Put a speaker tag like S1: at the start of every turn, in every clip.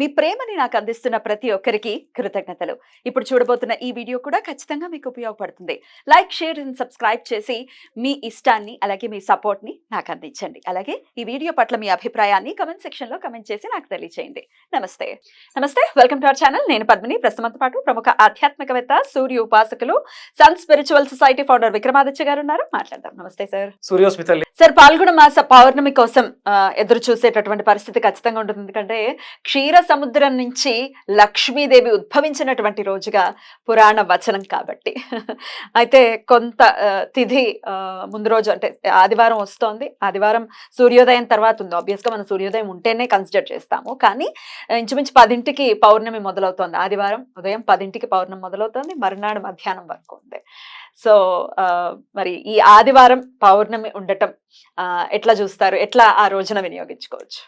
S1: మీ ప్రేమని నాకు అందిస్తున్న ప్రతి ఒక్కరికి కృతజ్ఞతలు. ఇప్పుడు చూడబోతున్న ఈ వీడియో కూడా ఖచ్చితంగా మీకు ఉపయోగపడుతుంది. లైక్ షేర్ అండ్ సబ్స్క్రైబ్ చేసి మీ ఇష్టాన్ని అలాగే మీ సపోర్ట్ని నాకు అందించండి. అలాగే ఈ వీడియో పట్ల మీ అభిప్రాయాన్ని కమెంట్ సెక్షన్లో కమెంట్ చేసి నాకు తెలియజేయండి నమస్తే. నమస్తే. Welcome to our channel. నేను పద్మిని. ప్రస్తుతంతో పాటు ప్రముఖ ఆధ్యాత్మికవేత్త సూర్య ఉపాసకులు sun spiritual society founder Vikramaditya garu ఉన్నారు. మాట్లాడదాం. నమస్తే సార్.
S2: సూర్యోస్మితల్లి.
S1: సార్ పాల్గొన మాస పౌర్ణమి కోసం ఎదురు చూసేటటువంటి పరిస్థితి ఖచ్చితంగా ఉంటుంది. ఎందుకంటే క్షీర సముద్రం నుంచి లక్ష్మీదేవి ఉద్భవించినటువంటి రోజుగా పురాణ వచనం కాబట్టి. అయితే కొంత తిథి ముందు రోజు అంటే ఆదివారం వస్తోంది. ఆదివారం సూర్యోదయం తర్వాత ఉంది. ఆబ్వియస్గా మనం సూర్యోదయం ఉంటేనే కన్సిడర్ చేస్తాము. కానీ ఇంచుమించు పదింటికి పౌర్ణమి మొదలవుతోంది. ఆదివారం ఉదయం పదింటికి పౌర్ణమి మొదలవుతోంది. మరునాడు మధ్యాహ్నం వరకు ఉంది. సో ఆ, మరి ఈ ఆదివారం పౌర్ణమి ఉండటం ఆ, ఎట్లా చూస్తారు? ఎట్లా ఆ రోజున వినియోగించుకోవచ్చు?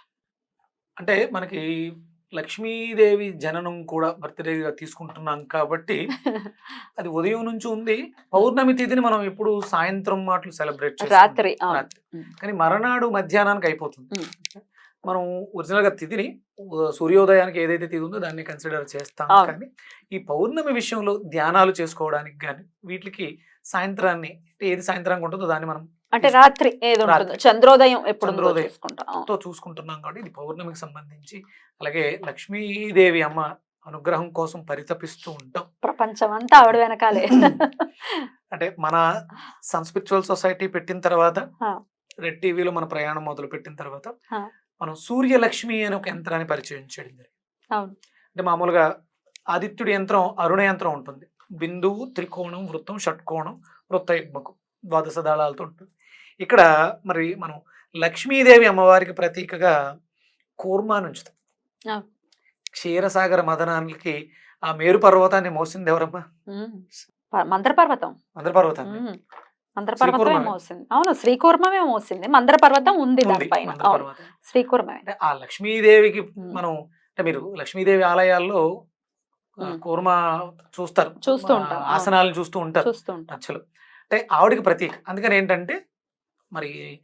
S2: అంటే మనకి లక్ష్మీదేవి జననం కూడా బర్త్డేగా తీసుకుంటున్నాం కాబట్టి అది ఉదయం నుంచి ఉంది పౌర్ణమి తిథిని మనం ఎప్పుడు సాయంత్రం మాటలు సెలబ్రేట్
S1: రాత్రి.
S2: కానీ మరనాడు మధ్యాహ్నానికి అయిపోతుంది. మనం ఒరిజినల్గా తిథిని సూర్యోదయానికి ఏదైతే తిథి ఉందో దాన్ని కన్సిడర్ చేస్తాం. కానీ ఈ పౌర్ణమి విషయంలో ధ్యానాలు చేసుకోవడానికి కానీ వీటికి సాయంత్రాన్ని ఏది సాయంత్రానికి ఉంటుందో దాన్ని మనం
S1: అంటే రాత్రి ఏది. చంద్రోదయం ఎప్పుడు
S2: చంద్రోదయం. తో చూసుకుంటున్నాం కాబట్టి ఇది పౌర్ణమికి సంబంధించి అలాగే లక్ష్మీదేవి అమ్మ అనుగ్రహం కోసం పరితపిస్తూ ఉంటాం
S1: ప్రపంచం అంతా ఆవిడ వెనకాలే
S2: అంటే మన సన్ స్పిరిచువల్ సొసైటీ పెట్టిన తర్వాత. రెడ్ టీవీలో మన ప్రయాణం మొదలు పెట్టిన తర్వాత. మనం సూర్యలక్ష్మి అనే ఒక యంత్రాన్ని పరిచయం చేయడం జరిగింది అంటే మామూలుగా ఆదిత్యుడి యంత్రం అరుణ యంత్రం ఉంటుంది బిందువు త్రికోణం వృత్తం షట్కోణం వృత్త యుగ్మకు ద్వాదశ దళాలతో ఉంటుంది ఇక్కడ మరి మనం లక్ష్మీదేవి అమ్మవారికి ప్రతీకగా కూర్మాను ఉంచుతాం. క్షీరసాగర మదనానికి ఆ మేరు పర్వతాన్ని మోసింది ఎవరమ్మా?
S1: మందర పర్వతం ఉమ్. మందర పర్వతమే
S2: శ్రీకూర్మమే.
S1: మోసింది. అవును శ్రీకూర్మమే మోసింది. మందర పర్వతం ఉంది దానిపైన.
S2: పర్వతం
S1: శ్రీకూర్మమే.
S2: అంటే ఆ లక్ష్మీదేవికి. మనం అంటే మీరు లక్ష్మీదేవి ఆలయాల్లో. కూర్మ చూస్తారు.
S1: చూస్తూ
S2: ఆ,
S1: ఉంటాం, అవును.
S2: ఆసనాలను చూస్తూ ఉంటారు.
S1: చూస్తూ ఉంటాం.
S2: మచ్చలు అంటే ఆవిడకి ప్రతీక. అందుకని ఏంటంటే మరి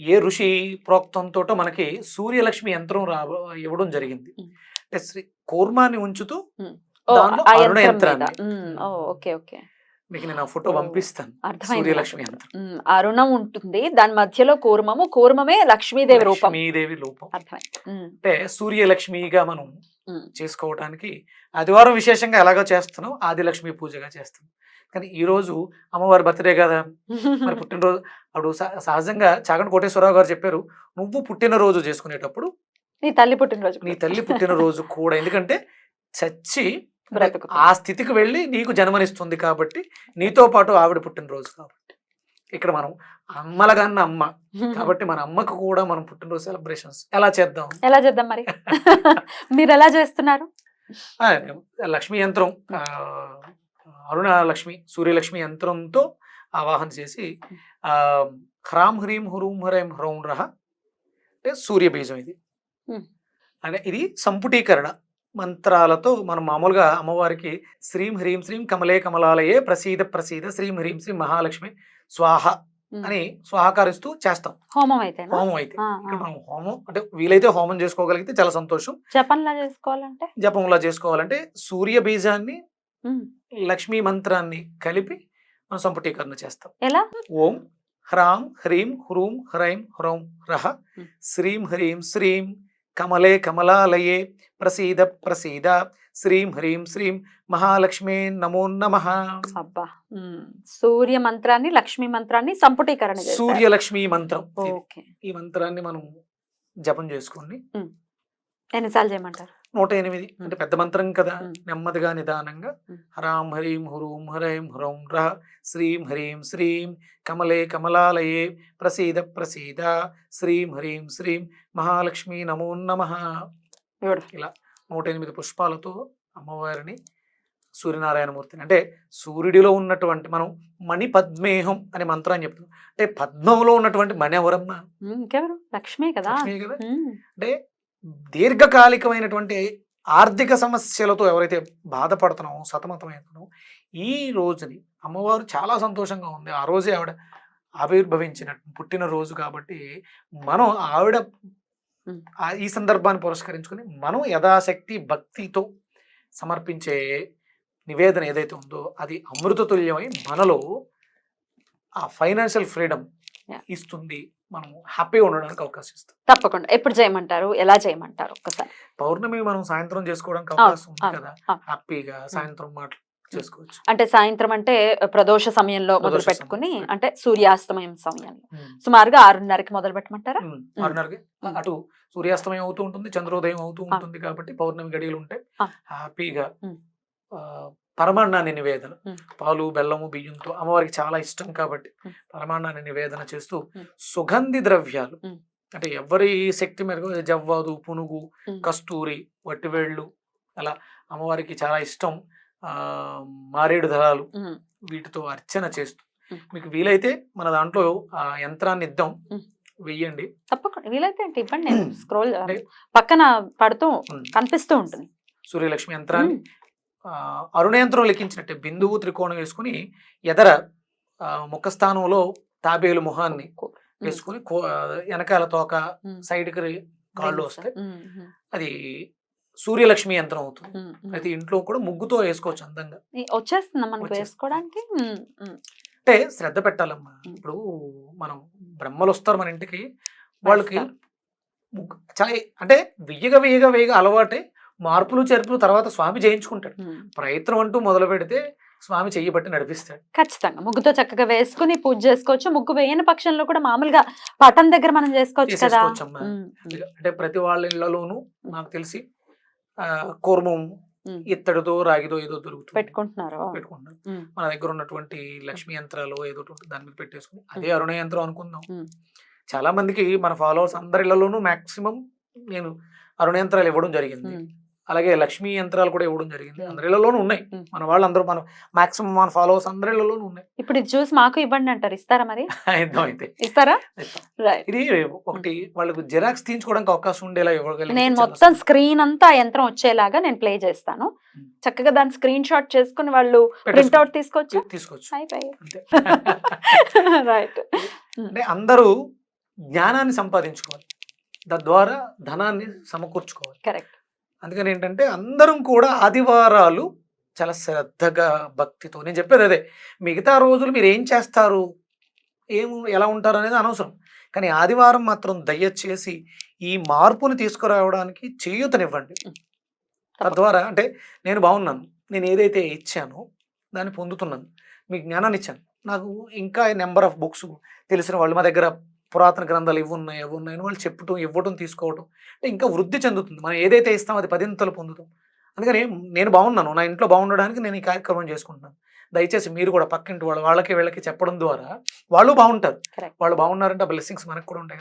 S2: ఏ ఋషి ప్రోక్తంతో మనకి సూర్యలక్ష్మి యంత్రం రా ఇవ్వడం జరిగింది. అంటే శ్రీ కూర్మాన్ని ఉంచుతూ అరుణ. యంత్రాన్ని.
S1: Okay okay.
S2: మీకు నేను ఆ ఫోటో పంపిస్తాను. సూర్యలక్ష్మి. యంత్రం.
S1: అరుణం ఉంటుంది. దాని మధ్యలో కూర్మము. కూర్మమే లక్ష్మీదేవి రూపం.
S2: లక్ష్మీదేవి రూపం. అంటే సూర్యలక్ష్మిగా మనం
S1: ఉమ్.
S2: చేసుకోవడానికి ఆదివారం విశేషంగా ఎలాగో చేస్తున్నాం. ఆదిలక్ష్మి పూజగా చేస్తాం కానీ ఈ రోజు అమ్మవారి బర్త్డే కదా! మరి పుట్టినరోజు అప్పుడు సహ- సహజంగా చాగంటి కోటేశ్వరరావు గారు చెప్పారు నువ్వు పుట్టినరోజు చేసుకునేటప్పుడు
S1: నీ తల్లి పుట్టినరోజు
S2: నీ తల్లి పుట్టినరోజు కూడా. ఎందుకంటే చచ్చి. ఆ స్థితికి వెళ్ళి నీకు జన్మనిస్తుంది కాబట్టి నీతో పాటు ఆవిడ పుట్టినరోజు కాబట్టి. ఇక్కడ మనం అమ్మలగన్న అమ్మ కాబట్టి మన అమ్మకు కూడా మనం పుట్టినరోజు సెలబ్రేషన్స్ ఎలా చేద్దాం?
S1: ఎలా చేద్దాం మరి? మీరు ఎలా చేస్తున్నారు?
S2: లక్ష్మీ యంత్రం ఆ, అరుణ లక్ష్మి సూర్యలక్ష్మి యంత్రంతో ఆవాహన చేసి ఆ హ్రాం హ్రీం హురూం హరైం హ్రౌం రహ అంటే సూర్య బీజం ఇది. అంటే ఇది సంపుటీకరణ మంత్రాలతో మనం మామూలుగా అమ్మవారికి శ్రీం హ్రీం శ్రీం కమలే కమలాలయే ప్రసీద ప్రసీద శ్రీం హ్రీం శ్రీం మహాలక్ష్మి స్వాహ. అని స్వాహకరిస్తూ చేస్తాం.
S1: హోమం అయితే
S2: హోమం అయితే ఇక్కడ మనం హోమం అంటే వీలైతే హోమం చేసుకోగలిగితే చాలా సంతోషం.
S1: జపంలా చేసుకోవాలంటే?
S2: జపంలా చేసుకోవాలంటే సూర్య బీజాన్ని లక్ష్మీ మంత్రాన్ని కలిపి మనం సంపుటీకరణ చేస్తాం.
S1: ఎలా?
S2: ఓం హ్రాం హ్రీం హ్రూం హ్రైం హ్రౌం రహ
S1: Hmm.
S2: శ్రీం హ్రీం శ్రీం కమలే కమలాలయే ప్రసీద ప్రసీద శ్రీం హ్రీం శ్రీం మహాలక్ష్మే నమో నమ.
S1: అబ్బా! సూర్య మంత్రాన్ని లక్ష్మీ మంత్రాన్ని సంపుటీకరణ చేశారు.
S2: సూర్యలక్ష్మి మంత్రం. ఈ మంత్రాన్ని మనం జపం చేసుకోండి
S1: ఎన్నిసార్లు చేయమంటారు?
S2: నూట ఎనిమిది. అంటే పెద్ద మంత్రం కదా. నెమ్మదిగా నిదానంగా. హ్రాం హ్రీం హురూం హ్రైం హ్రౌం రహ శ్రీం హ్రీం శ్రీం కమలే కమలాలయే ప్రసీద ప్రసీద. శ్రీం హ్రీం శ్రీం మహాలక్ష్మి నమో నమ. ఇలా నూట ఎనిమిది పుష్పాలతో అమ్మవారిని సూర్యనారాయణమూర్తిని. అంటే సూర్యుడిలో ఉన్నటువంటి మనం మణి పద్మేహం అనే మంత్రాన్ని చెప్తాం అంటే పద్మంలో ఉన్నటువంటి మణి ఎవరమ్మా?
S1: ఇంకెవరు? లక్ష్మి కదా.
S2: లక్ష్మీ కదా.
S1: ఉమ్,
S2: అంటే దీర్ఘకాలికమైనటువంటి ఆర్థిక సమస్యలతో ఎవరైతే బాధపడుతున్నామో సతమతమవుతున్నామో ఈ రోజుని అమ్మవారు చాలా సంతోషంగా ఉంది ఆ రోజే ఆవిడ ఆవిర్భవించిన పుట్టినరోజు కాబట్టి మనం ఆవిడ ఈ సందర్భాన్ని పురస్కరించుకొని మనం యథాశక్తి భక్తితో సమర్పించే నివేదన ఏదైతే ఉందో అది అమృతతుల్యమై మనలో ఆ ఫైనాన్షియల్ ఫ్రీడమ్. ఇస్తుంది. మనం హ్యాపీగా ఉండడానికి అవకాశం ఇస్తుంది.
S1: తప్పకుండా. ఎప్పుడు చేయమంటారు? ఎలా చేయమంటారు? ఒక్కసారి
S2: పౌర్ణమి మనం సాయంత్రం చేసుకోవడానికి అవకాశం ఉంది కదా. హ్యాపీగా సాయంత్రం మాటలు చేసుకోవచ్చు.
S1: అంటే సాయంత్రం అంటే ప్రదోష సమయంలో మొదలు పెట్టుకుని. అంటే సూర్యాస్తమయం సమయంలో. సుమారుగా ఆరున్నరకి మొదలు పెట్టమంటారా?
S2: ఆరున్నరకి. అటు సూర్యాస్తమయం అవుతూ ఉంటుంది చంద్రోదయం అవుతూ ఉంటుంది కాబట్టి పౌర్ణమి గడియలు ఉంటాయి. హ్యాపీగా పరమాన్నాన్ని నివేదన. పాలు బెల్లము బియ్యంతో అమ్మవారికి చాలా ఇష్టం కాబట్టి. పరమాన్నాన్ని నివేదన చేస్తూ. సుగంధి ద్రవ్యాలు. అంటే ఎవరి శక్తి మేరకు జవ్వాదు పునుగు. కస్తూరి వట్టివేళ్ళు అలా అమ్మవారికి చాలా ఇష్టం ఆ మారేడు దళాలు వీటితో అర్చన చేస్తూ. మీకు వీలైతే మన దాంట్లో ఆ యంత్రాన్ని ఇద్దాం. వెయ్యండి
S1: తప్పకుండా వీలైతే అంటే ఇవ్వండి. స్క్రోల్ పక్కన పడుతూ. కనిపిస్తూ ఉంటుంది
S2: సూర్యలక్ష్మి యంత్రాన్ని అరుణయంత్రం లెక్కించినట్టే బిందువు త్రికోణం వేసుకుని ఎదర ముఖ స్థానంలో తాబేలు మొహాన్ని
S1: ఉమ్,
S2: వేసుకుని వెనకాల తోక. సైడ్కి కాళ్ళు. వస్తాయి అది సూర్యలక్ష్మి యంత్రం అవుతుంది. ప్రతి ఇంట్లో కూడా ముగ్గుతో వేసుకోవచ్చు అందంగా
S1: వచ్చేస్తుందా మనకి. వేసుకోవడానికి.
S2: అంటే శ్రద్ధ పెట్టాలమ్మా. ఇప్పుడు మనం బ్రహ్మలు వస్తారు మన ఇంటికి వాళ్ళకి చాలా అంటే వెయ్యగా వెయ్యగా వెయ్యగా అలవాటే మార్పులు చేర్పులు తర్వాత స్వామి చేయించుకుంటాడు. ప్రయత్నం అంటూ మొదలు పెడితే స్వామి చెయ్యి బట్టి నడిపిస్తాడు.
S1: ఖచ్చితంగా. ముగ్గుతో చక్కగా వేసుకుని పూజ చేసుకోవచ్చు. ముగ్గు వేయని పక్షంలో కూడా మామూలుగా పటం దగ్గర మనం చేసుకోవచ్చు కదా.
S2: అంటే ప్రతి వాళ్ళ ఇళ్ళలోనూ నాకు తెలిసి కూర్మం. ఇత్తడితో రాగితో ఏదో దొరుకుతుంది.
S1: పెట్టుకుంటున్నారు.
S2: పెట్టుకుంటాం
S1: ఉమ్,
S2: మన దగ్గర ఉన్నటువంటి లక్ష్మీ యంత్రాలు ఏదో దాని మీద పెట్టేసుకుని అదే అరుణ యంత్రం అనుకుందాం. చాలా మందికి మన ఫాలోవర్స్ అందరి ఇళ్ళలోనూ మాక్సిమం నేను అరుణ యంత్రాలు ఇవ్వడం జరిగింది. అలాగే లక్ష్మీ యంత్రాలు కూడా ఇవ్వడం జరిగింది.
S1: ఉమ్.
S2: అందరి ఇళ్ళలోనూ ఉన్నాయి. మన వాళ్ళందరూ మన మాక్సిమం మన ఫాలోవర్స్ అందరి ఇళ్ళలోనూ ఉన్నాయి.
S1: ఇప్పుడు ఇది చూసి మాకు ఇవ్వండి అంటారు. ఇస్తారా మరి?
S2: ఇద్దాం. అయితే
S1: ఇస్తారా
S2: ఇది ఒకటి వాళ్ళకు జిరాక్స్ తీయించుకోవడానికి అవకాశం ఉండేలా ఇవ్వగలిగితే
S1: నేను మొత్తం స్క్రీన్ అంతా యంత్రం వచ్చేలాగా నేను ప్లే చేస్తాను. చక్కగా దాన్ని స్క్రీన్ షాట్ చేసుకుని వాళ్ళు
S2: పెట్టేసుకో-
S1: ప్రింట్ అవుట్ తీసుకోవచ్చు.
S2: తీసుకోవచ్చు
S1: రైట్
S2: అంటే అందరూ జ్ఞానాన్ని సంపాదించుకోవాలి. తద్వారా ధనాన్ని సమకూర్చుకోవాలి.
S1: కరెక్ట్
S2: అందుకని ఏంటంటే అందరం కూడా ఆదివారాలు చాలా శ్రద్ధగా భక్తితో నేను చెప్పేది అదే. మిగతా రోజులు మీరు ఏం చేస్తారు? ఏం ఎలా ఉంటారు అనేది అనవసరం. కానీ ఆదివారం మాత్రం దయచేసి ఈ మార్పుని తీసుకురావడానికి చేయూతనివ్వండి. తద్వారా అంటే నేను బాగున్నాను. నేను ఏదైతే ఇచ్చానో దాన్ని పొందుతున్నాను. మీకు జ్ఞానాన్ని ఇచ్చాను. నాకు ఇంకా నెంబర్ ఆఫ్ బుక్స్ తెలిసిన వాళ్ళు మా దగ్గర పురాతన గ్రంథాలు ఇవి ఉన్నాయి అవి ఉన్నాయి అని వాళ్ళు చెప్పటం ఇవ్వటం తీసుకోవటం అంటే ఇంకా వృద్ధి చెందుతుంది. మనం ఏదైతే ఇస్తామో అది పదింతలు పొందుతాం. అందుకని నేను బాగున్నాను. నా ఇంట్లో బాగుండడానికి నేను ఈ కార్యక్రమం చేసుకుంటున్నాను. దయచేసి మీరు కూడా పక్కింటి వాళ్ళు వాళ్ళకి వీళ్ళకి చెప్పడం ద్వారా వాళ్ళు బాగుంటారు. వాళ్ళు బాగున్నారంటే బ్లెస్సింగ్స్ మనకు కూడా ఉంటాయి.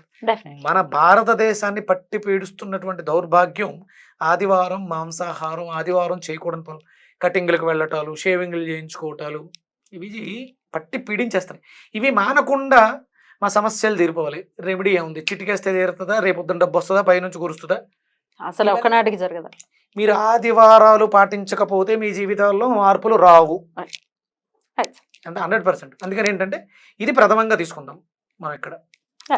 S2: మన భారతదేశాన్ని పట్టి పీడిస్తున్నటువంటి దౌర్భాగ్యం ఆదివారం మాంసాహారం ఆదివారం చేయకూడని పనులు. కటింగ్లకు వెళ్ళటాలు షేవింగ్లు చేయించుకోవటాలు ఇవి పట్టి పీడించేస్తాయి. ఇవి మానకుండా మా సమస్యలు తీరిపోవాలి. రెమెడీ ఏముంది? చిటికేస్తే తీరుతుందా? రేపు పొద్దున్న డబ్బు వస్తుందా? పైనుంచి కురుస్తుందా?
S1: అసలు ఒక్కనాటికి జరగదు.
S2: మీరు ఆదివారాలు పాటించకపోతే మీ జీవితాల్లో మార్పులు రావు. అంటే హండ్రెడ్ పర్సెంట్. అందుకని ఏంటంటే ఇది ప్రథమంగా తీసుకుందాం మనం ఇక్కడ.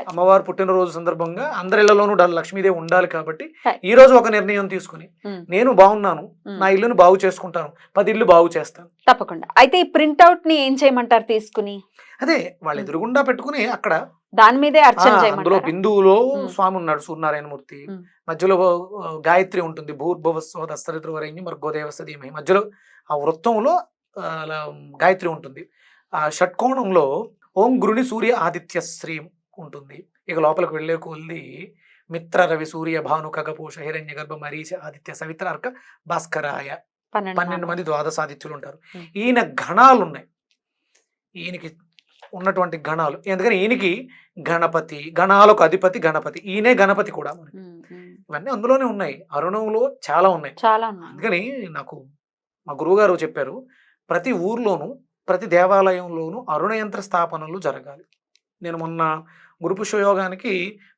S2: అమ్మవారు పుట్టినరోజు సందర్భంగా అందరిళ్ళలోనూ డ- లక్ష్మీదేవి ఉండాలి కాబట్టి. ఈ రోజు ఒక నిర్ణయం తీసుకుని నేను బాగున్నాను. నా ఇల్లును బాగు చేసుకుంటాను పది ఇల్లు బాగు చేస్తాను.
S1: తప్పకుండా. అయితే ఈ ప్రింట్అవుట్ని ఏం చేయమంటారు తీసుకుని?
S2: అదే వాళ్ళ. ఎదురుగుండా పెట్టుకుని అక్కడ
S1: దాని మీదే అర్చన
S2: అందులో బిందువులో. స్వామి ఉన్నాడు సూర్యనారాయణమూర్తి
S1: ఉమ్.
S2: మధ్యలో గాయత్రి ఉంటుంది భూర్భువస్వ దస్తరిత్రవరేణ్యం మర్గోదేవస్థ ధీమహి మధ్యలో ఆ వృత్తంలో గాయత్రి ఉంటుంది ఆ షట్కోణంలో ఓం గురుని సూర్య ఆదిత్య శ్రీం ఉంటుంది ఇక లోపలికి వెళ్ళే కొద్ది మిత్ర రవి సూర్య భాను కగపోష హిరణ్య గర్భ మరీచ ఆదిత్య సవిత్ర అర్క భాస్కరాయ
S1: పన్నెండు.
S2: మంది ద్వాదశాదిత్యులు ఉంటారు. ఈయన గణాలు ఉన్నాయి ఈయనకి ఉన్నటువంటి గణాలు. ఎందుకని ఈయనకి గణపతి గణాలకు అధిపతి గణపతి. ఈయనే గణపతి కూడా మనకి. ఇవన్నీ అందులోనే ఉన్నాయి. అరుణంలో చాలా ఉన్నాయి.
S1: చాలా
S2: అందుకని నాకు మా గురువుగారు చెప్పారు ప్రతి ఊర్లోనూ ప్రతి దేవాలయంలోనూ అరుణయంత్ర స్థాపనలు జరగాలి. నేను మొన్న గురుపుష్పయోగానికి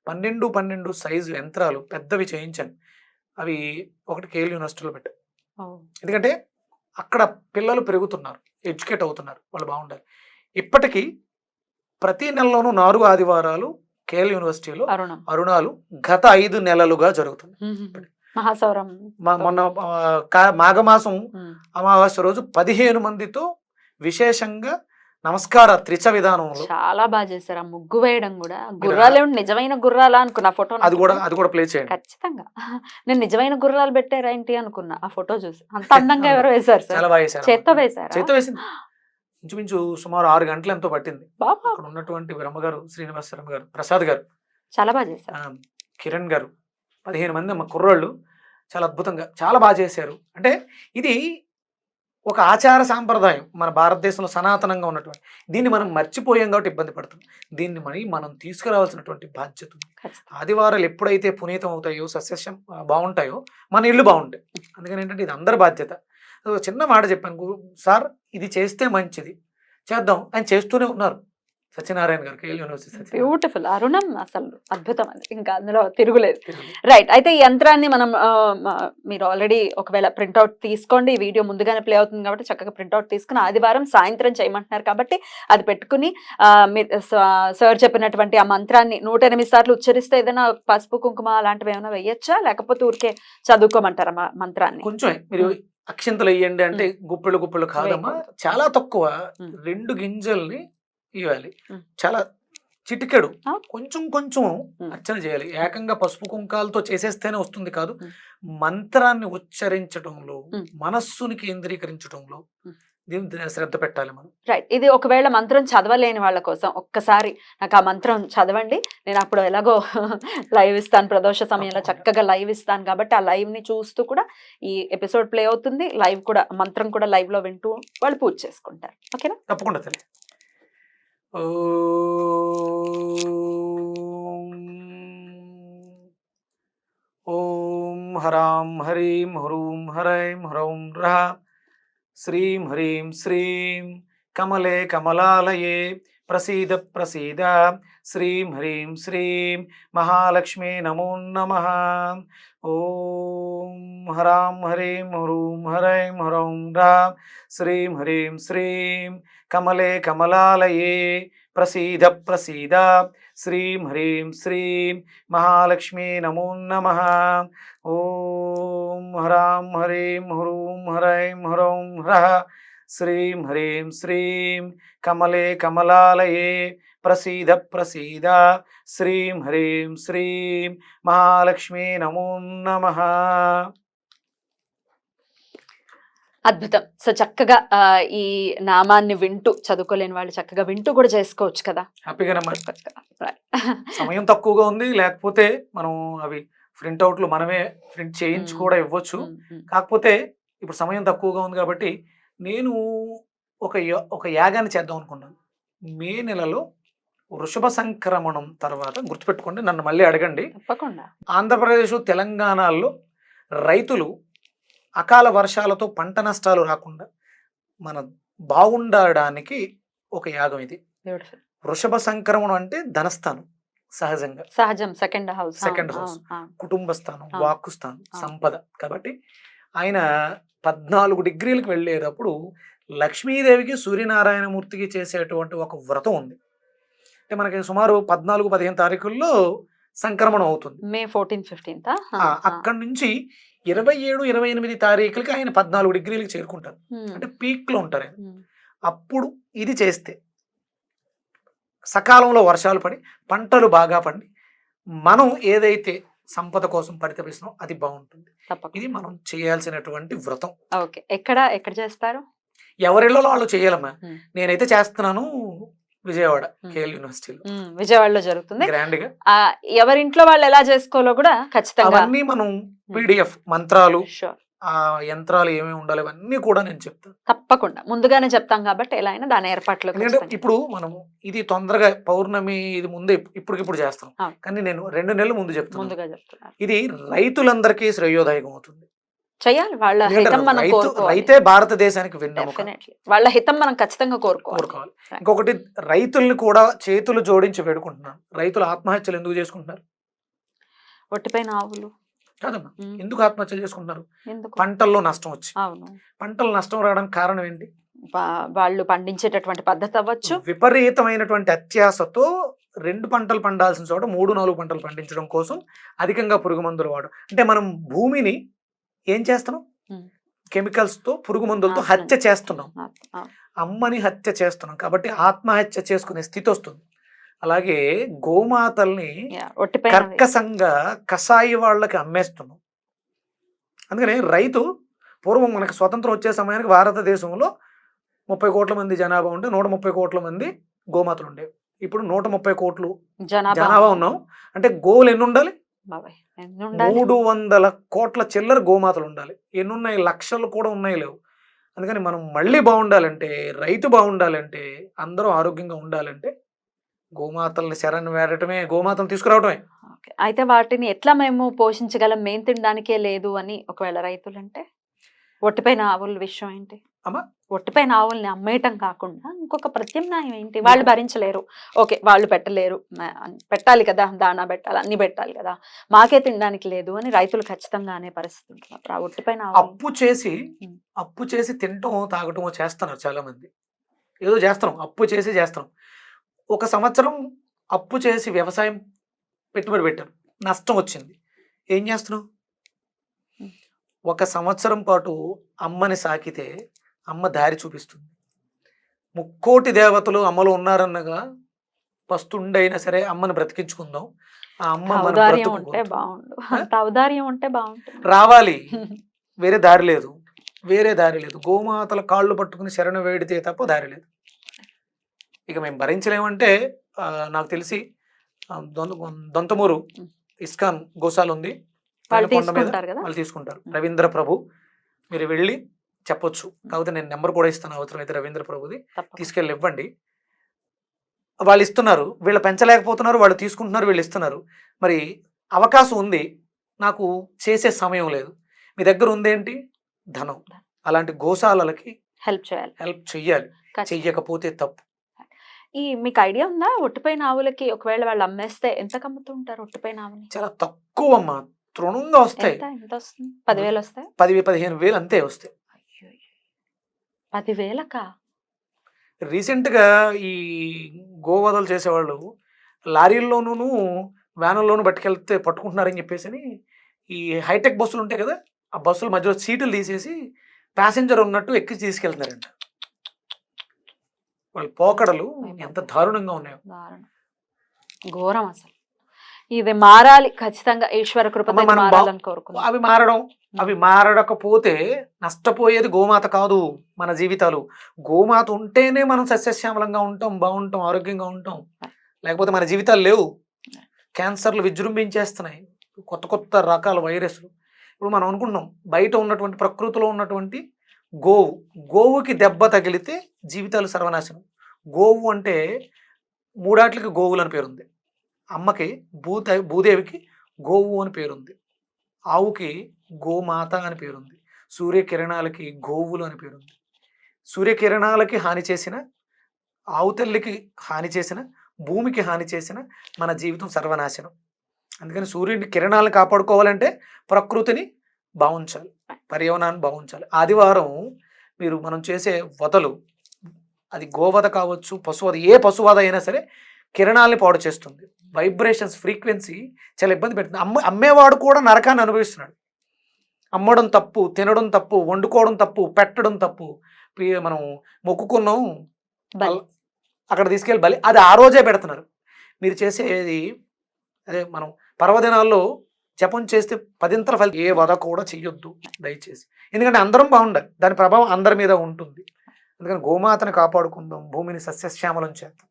S2: పన్నెండు పన్నెండు సైజు యంత్రాలు పెద్దవి చేయించాను. అవి ఒకటి కేఎల్ యూనివర్సిటీలో పెట్టాను ఎందుకంటే అక్కడ పిల్లలు పెరుగుతున్నారు ఎడ్యుకేట్ అవుతున్నారు వాళ్ళు బాగుండాలి. ఇప్పటికీ ప్రతి నెలలోనూ నాలుగు ఆదివారాలు కేఎల్ యూనివర్సిటీలో
S1: అరుణం.
S2: అరుణాలు గత ఐదు నెలలుగా జరుగుతుంది.
S1: మహాసౌరం.
S2: మొన్న మాఘమాసం. అమావాస్య రోజు పదిహేను మందితో విశేషంగా నమస్కార త్రిచ విధానంలో
S1: చాలా బాగా చేశారు. ఆ ముగ్గు వేయడం కూడా. గుర్రాలు ఏమిటి నిజమైన గుర్రాలా అనుకున్నా ఫోటో
S2: అది కూడా అది కూడా ప్లే చేయండి.
S1: ఖచ్చితంగా. నేను నిజమైన గుర్రాలు పెట్టారా ఏంటి అనుకున్నా ఆ ఫోటో చూసి. అంత అందంగా ఎవరు వేశారు చేత్తో వేశారా?
S2: చేత్తో వేసింది. ఇంచుమించు సుమారు ఆరు గంటలు ఎంతో పట్టింది.
S1: బాబా
S2: అక్కడ ఉన్నటువంటి బ్రహ్మగారు శ్రీనివాస శర్మ గారు ప్రసాద్ గారు
S1: చాలా బాగా చేశారు.
S2: కిరణ్ గారు పదిహేను మంది మా కుర్రోళ్ళు చాలా అద్భుతంగా చాలా బాగా చేశారు. అంటే ఇది ఒక ఆచార సాంప్రదాయం మన భారతదేశంలో సనాతనంగా ఉన్నటువంటి. దీన్ని మనం మర్చిపోయాం కాబట్టి ఇబ్బంది పడుతున్నాం. దీన్ని మరి మనం తీసుకురావాల్సినటువంటి బాధ్యత. ఆదివారాలు ఎప్పుడైతే పునీతం అవుతాయో సస్యశ్యం ఆ, బాగుంటాయో మన ఇల్లు బాగుంటాయి. అందుకని ఏంటంటే ఇది అందరి బాధ్యత. చిన్న మాట చెప్పాను గురు సార్ ఇది చేస్తే మంచిది చేద్దాం ఆయన చేస్తూనే ఉన్నారు. సత్యనారాయణ గారు కేఎల్ యూనివర్సిటీ.
S1: బ్యూటిఫుల్ అరుణం అసలు అద్భుతం అది ఇంకా అందులో తిరుగులేదు.
S2: తిరుగు.
S1: రైట్ అయితే ఈ యంత్రాన్ని మనం మీరు ఆల్రెడీ ఒకవేళ ప్రింట్అవుట్ తీసుకోండి. ఈ వీడియో ముందుగానే ప్లే అవుతుంది కాబట్టి చక్కగా ప్రింట్అవుట్ తీసుకుని ఆదివారం సాయంత్రం చేయమంటున్నారు కాబట్టి అది పెట్టుకుని సార్ చెప్పినటువంటి ఆ మంత్రాన్ని నూట ఎనిమిది సార్లు ఉచ్చరిస్తే ఏదైనా పసుపు కుంకుమ అలాంటివి ఏమైనా వేయచ్చా? లేకపోతే ఊరికే చదువుకోమంటారా మంత్రాన్ని?
S2: కొంచెం మీరు అక్షింతలు వేయండి అంటే గుప్పెళ్ళు గుప్పెళ్ళు కాదమ్మా. చాలా తక్కువ. రెండు గింజల్ని ఇవ్వాలి. చాలా చిటికెడు. కొంచెం కొంచెం. అర్చన చేయాలి ఏకంగా పసుపు కుంకాలతో చేసేస్తేనే వస్తుంది కాదు. మంత్రాన్ని ఉచ్చరించడంలో. మనస్సుని కేంద్రీకరించడంలో. దీని శ్రద్ధ పెట్టాలి మనం
S1: రైట్ ఇది ఒకవేళ మంత్రం చదవలేని వాళ్ళ కోసం ఒక్కసారి నాకు ఆ మంత్రం చదవండి నేను అప్పుడు ఎలాగో లైవ్ ఇస్తాను ప్రదోష సమయంలో. చక్కగా లైవ్ ఇస్తాను కాబట్టి ఆ లైవ్ని చూస్తూ కూడా ఈ ఎపిసోడ్ ప్లే అవుతుంది లైవ్ కూడా మంత్రం కూడా లైవ్లో వింటూ వాళ్ళు పూజ చేసుకుంటారు ఓకేనా
S2: తప్పకుండా తల్లి ఓం హరాం హరీం హరూం హరైం హరౌం రహ శ్రీం హరీం శ్రీం కమలే కమలాలయే ప్రసీద ప్రసీద శ్రీం హ్రీం శ్రీం మహాలక్ష్మీ నమో నమ ఓం హరాం హరీం హరూం హరైం హరౌం రా శ్రీం హ్రీం శ్రీం కమలే కమలాలయే ప్రసీద ప్రసీద శ్రీం హ్రీం శ్రీం మహాలక్ష్మీ నమో నమ ఓం హరాం హరీం హరూం హరైం హరౌం హ్రః శ్రీం హ్రీం శ్రీం కమలే కమలాలయే ప్రసీద ప్రసీద. శ్రీం హ్రీం శ్రీం మహాలక్ష్మీ నమో నమ.
S1: అద్భుతం. సో చక్కగా ఈ నామాన్ని వింటూ చదువుకోలేని వాళ్ళు చక్కగా వింటూ కూడా చేసుకోవచ్చు కదా? Right.
S2: సమయం తక్కువగా ఉంది లేకపోతే మనం అవి ప్రింట్ అవుట్లు మనమే ప్రింట్ చేయించి. కూడా ఇవ్వచ్చు. కాకపోతే ఇప్పుడు సమయం తక్కువగా ఉంది కాబట్టి నేను ఒక ఒక యాగాన్ని చేద్దాం అనుకున్నాను. మే నెలలో వృషభ సంక్రమణం తర్వాత గుర్తుపెట్టుకోండి నన్ను మళ్ళీ అడగండి.
S1: తప్పకుండా.
S2: ఆంధ్రప్రదేశ్ తెలంగాణలో రైతులు అకాల వర్షాలతో పంట నష్టాలు రాకుండా మన బాగుండడానికి ఒక యాగం ఇది. వృషభ సంక్రమణం అంటే ధనస్థానం సహజంగా.
S1: సహజం సెకండ్ హౌస్
S2: Second house. కుటుంబ స్థానం. వాక్కు స్థానం. సంపద. కాబట్టి ఆయన పద్నాలుగు డిగ్రీలకు వెళ్ళేటప్పుడు లక్ష్మీదేవికి సూర్యనారాయణమూర్తికి చేసేటువంటి ఒక వ్రతం ఉంది. అంటే మనకి సుమారు పద్నాలుగు పదిహేను తారీఖుల్లో సంక్రమణం అవుతుంది.
S1: మే ఫోర్టీన్ ఫిఫ్టీన్త్
S2: అక్కడి నుంచి ఇరవై ఏడు ఇరవై ఎనిమిది తారీఖులకి ఆయన పద్నాలుగు డిగ్రీలకు చేరుకుంటారు. అంటే పీక్లో ఉంటారు ఆయన. అప్పుడు ఇది చేస్తే సకాలంలో వర్షాలు పడి పంటలు బాగా పండి మనం ఏదైతే సంపద కోసం పరితపిస్తున్నాం అది బాగుంటుంది. ఇది మనం చేయాల్సినటువంటి వ్రతం.
S1: ఓకే. ఎక్కడ ఎక్కడ చేస్తారు?
S2: ఎవరిళ్ళలో వాళ్ళు చేయాలమ్మా.
S1: మ్మ్.
S2: నేనైతే చేస్తున్నాను విజయవాడ. కేఎల్ యూనివర్సిటీలో.
S1: విజయవాడలో జరుగుతుంది. గ్రాండ్గా ఎవరింట్లో వాళ్ళు ఎలా చేసుకోవాలో కూడా ఖచ్చితంగా
S2: అవన్నీ మనం పీడిఎఫ్ మంత్రాలు యంత్రాలు ఏమేమి ఉండాలి అవన్నీ కూడా నేను చెప్తాను.
S1: తప్పకుండా. ముందుగానే చెప్తాం కాబట్టి ఎలా అయినా దాని ఏర్పాట్లు
S2: ఎందుకంటే ఇప్పుడు మనము ఇది తొందరగా పౌర్ణమి ఇది ముందే ఇప్పటికిప్పుడు చేస్తాం. కానీ నేను రెండు నెలల ముందు చెప్తాను
S1: ముందుగా చెప్తున్నారు.
S2: ఇది రైతులందరికీ శ్రేయోదాయకం అవుతుంది.
S1: చేయాలి. వాళ్ళ హితం మనం
S2: రైతు భారతదేశానికి వెన్నెముక.
S1: వాళ్ళ హితం మనం ఖచ్చితంగా కోరుకోవాలి.
S2: ఇంకొకటి రైతుల్ని కూడా చేతులు జోడించి వేడుకుంటున్నాను. రైతులు ఆత్మహత్యలు ఎందుకు చేసుకుంటున్నారు?
S1: ఒట్టిపైన ఆవులు.
S2: కాదమ్మా. ఎందుకు ఆత్మహత్యలు చేసుకుంటున్నారు? పంటల్లో నష్టం వచ్చి. పంటలు నష్టం రావడానికి కారణం ఏంటి?
S1: వాళ్ళు పండించేటటువంటి పద్ధతి అవ్వచ్చు.
S2: విపరీతమైనటువంటి అత్యాసతో రెండు పంటలు పండాల్సిన చోట మూడు నాలుగు పంటలు పండించడం కోసం అధికంగా పురుగు మందులు వాడు అంటే మనం భూమిని ఏం చేస్తున్నాం
S1: ఉమ్.
S2: కెమికల్స్తో పురుగు మందులతో. హత్య చేస్తున్నాం అమ్మని హత్య చేస్తున్నాం కాబట్టి ఆత్మహత్య చేసుకునే స్థితి వస్తుంది. అలాగే గోమాతల్ని కర్కసంగా కషాయి వాళ్ళకి అమ్మేస్తున్నాం అందుకని రైతు పూర్వం మనకు స్వతంత్రం వచ్చే సమయానికి భారతదేశంలో ముప్పై కోట్ల మంది జనాభా ఉంటే నూట ముప్పై కోట్ల మంది గోమాతలు ఉండేవి. ఇప్పుడు నూట ముప్పై కోట్లు
S1: జనాభా
S2: ఉన్నాం అంటే
S1: బాబాయ్ ఎన్ని ఉండాలి
S2: మూడు వందల కోట్ల చిల్లర గోమాతలు ఉండాలి. ఎన్ని ఉన్నాయి లక్షలు కూడా ఉన్నాయి లేవు. అందుకని మనం మళ్ళీ బాగుండాలంటే రైతు బాగుండాలంటే అందరూ ఆరోగ్యంగా ఉండాలంటే గోమాతల్ని శరణ్ వేడటమే గోమాతలు తీసుకురావటమే.
S1: అయితే వాటిని ఎట్లా మేము పోషించగలం? మేము తినడానికే లేదు అని ఒకవేళ రైతులు అంటే ఒట్టిపైన ఆవుల విషయం ఏంటి?
S2: అమ్మా?
S1: ఒట్టిపైన ఆవుల్ని అమ్మేయటం కాకుండా ఇంకొక ప్రత్యామ్నాయం ఏంటి? వాళ్ళు భరించలేరు. ఓకే వాళ్ళు పెట్టలేరు. పెట్టాలి కదా దానా పెట్టాలి అన్ని పెట్టాలి కదా. మాకే తినడానికి లేదు అని రైతులు ఖచ్చితంగా అనే పరిస్థితి ఉంటుంది. అప్పుడు ఆ ఒట్టిపైన
S2: అప్పు చేసి. అప్పు చేసి తినటం తాగటం చేస్తున్నారు చాలా మంది ఏదో చేస్తున్నాం అప్పు చేసి చేస్తున్నాం. ఒక సంవత్సరం అప్పు చేసి వ్యవసాయం పెట్టుబడి పెట్టాం. నష్టం వచ్చింది. ఏం చేస్తున్నాం?
S1: ఉమ్.
S2: ఒక సంవత్సరం పాటు అమ్మని సాకితే అమ్మ దారి చూపిస్తుంది. ముక్కోటి దేవతలు అమ్మలో ఉన్నారన్నగా పస్తుండైనా సరే అమ్మని బ్రతికించుకుందాం. ఆ అమ్మ
S1: ఉంటే బాగుండు.
S2: ఆ?
S1: అంత ఔదార్యం ఉంటే బాగుంటుంది.
S2: రావాలి. వేరే దారి లేదు. వేరే దారి లేదు. గోమాతల కాళ్ళు పట్టుకుని శరణ వేడితే తప్ప దారి లేదు. ఇక మేము భరించలేమంటే నాకు తెలిసి దొంతమూరు ఇస్కాన్ గోశాల ఉంది
S1: వాళ్ళు తీసుకుంటారు.
S2: రవీంద్ర ప్రభు. మీరు వెళ్ళి చెప్పొచ్చు. కాకపోతే నేను నెంబర్ కూడా ఇస్తాను అవసరమైతే రవీంద్ర ప్రభుది. తీసుకెళ్ళి ఇవ్వండి వాళ్ళు ఇస్తున్నారు. వీళ్ళు పెంచలేకపోతున్నారు. వాళ్ళు తీసుకుంటున్నారు. వీళ్ళు ఇస్తున్నారు. మరి అవకాశం ఉంది. నాకు చేసే సమయం లేదు. మీ దగ్గర ఉందేంటి ధనం. అలాంటి గోశాలలకి
S1: హెల్ప్ చేయాలి.
S2: హెల్ప్ చెయ్యాలి. చెయ్యకపోతే తప్పు.
S1: ఈ మీకు ఐడియా ఉందా? ఒట్టిపైన ఆవులకి ఒకవేళ వాళ్ళు అమ్మేస్తే ఎంత కమ్ముతూ ఉంటారు ఒట్టిపైన ఆవుని?
S2: చాలా తక్కువ అమ్మా తృణంగా వస్తాయి.
S1: పదివేలు వస్తాయి?
S2: పది పదిహేను వేలు అంతే వస్తాయి.
S1: పదివేలకా
S2: రీసెంట్గా ఈ గోవదలు చేసేవాళ్ళు లారీల్లోనూ వ్యానుల్లోనూ పట్టుకెళ్తే పట్టుకుంటున్నారని చెప్పేసి అని ఈ హైటెక్ బస్సులు ఉంటాయి కదా ఆ బస్సుల మధ్యలో సీటులు తీసేసి ప్యాసింజర్ ఉన్నట్టు ఎక్కి తీసుకెళ్తున్నారంట. వాళ్ళ పోకడలు ఎంత దారుణంగా ఉన్నాయో.
S1: ఘోరం అసలు. ఇది మారాలి ఖచ్చితంగా ఈశ్వర కృప
S2: అవి మారడం అవి మారడకపోతే నష్టపోయేది గోమాత కాదు మన జీవితాలు. గోమాత ఉంటేనే మనం సస్యశ్యామలంగా ఉంటాం బాగుంటాం ఆరోగ్యంగా ఉంటాం. లేకపోతే మన జీవితాలు లేవు. క్యాన్సర్లు విజృంభించేస్తున్నాయి. కొత్త కొత్త రకాల వైరస్లు. ఇప్పుడు మనం అనుకుంటున్నాం బయట ఉన్నటువంటి ప్రకృతిలో ఉన్నటువంటి గోవు. గోవుకి దెబ్బ తగిలితే జీవితాలు సర్వనాశనం. గోవు అంటే మూడాట్లకి గోవులు అని పేరుంది. అమ్మకి భూత భూదేవికి గోవు అని పేరుంది. ఆవుకి గోమాత అని పేరుంది. సూర్యకిరణాలకి గోవులు అని పేరుంది. సూర్యకిరణాలకి హాని చేసిన ఆవు తల్లికి హాని చేసిన భూమికి హాని చేసిన మన జీవితం సర్వనాశనం. అందుకని సూర్యుడి కిరణాలను కాపాడుకోవాలంటే ప్రకృతిని బాగుంచాలి పర్యావరణాన్ని భావించాలి ఆదివారం మీరు మనం చేసే వదలు అది గోవద కావచ్చు పశువధ ఏ పశువధ అయినా సరే కిరణాలని పాడు చేస్తుంది. వైబ్రేషన్స్ ఫ్రీక్వెన్సీ చాలా ఇబ్బంది పెడుతుంది. అమ్మ అమ్మేవాడు కూడా నరకాన్ని అనుభవిస్తున్నాడు. అమ్మడం తప్పు తినడం తప్పు వండుకోవడం తప్పు పెట్టడం తప్పు మనం మొక్కుకున్నాం అక్కడ తీసుకెళ్ళి బలి అది ఆ రోజే పెడుతున్నారు. మీరు చేసేది అదే మనం పర్వదినాల్లో జపం చేస్తే పదింతల ఫలితం ఏ వద కూడా చెయ్యొద్దు దయచేసి. ఎందుకంటే అందరం బాగుండాలి దాని ప్రభావం అందరి మీద ఉంటుంది. అందుకని గోమాతను కాపాడుకుందాం భూమిని సస్యశ్యామలం చేద్దాం.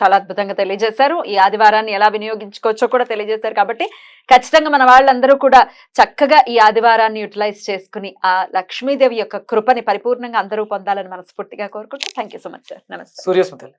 S1: చాలా అద్భుతంగా తెలియజేశారు. ఈ ఆదివారాన్ని ఎలా వినియోగించుకోవచ్చో కూడా తెలియజేశారు కాబట్టి ఖచ్చితంగా మన వాళ్ళందరూ కూడా చక్కగా ఈ ఆదివారాన్ని యూటిలైజ్ చేసుకుని ఆ లక్ష్మీదేవి యొక్క కృపని పరిపూర్ణంగా అందరూ పొందాలని మనస్ఫూర్తిగా కోరుకుంటూ thank you so much sir. నమస్తే.
S2: సూర్యస్మతల్లి.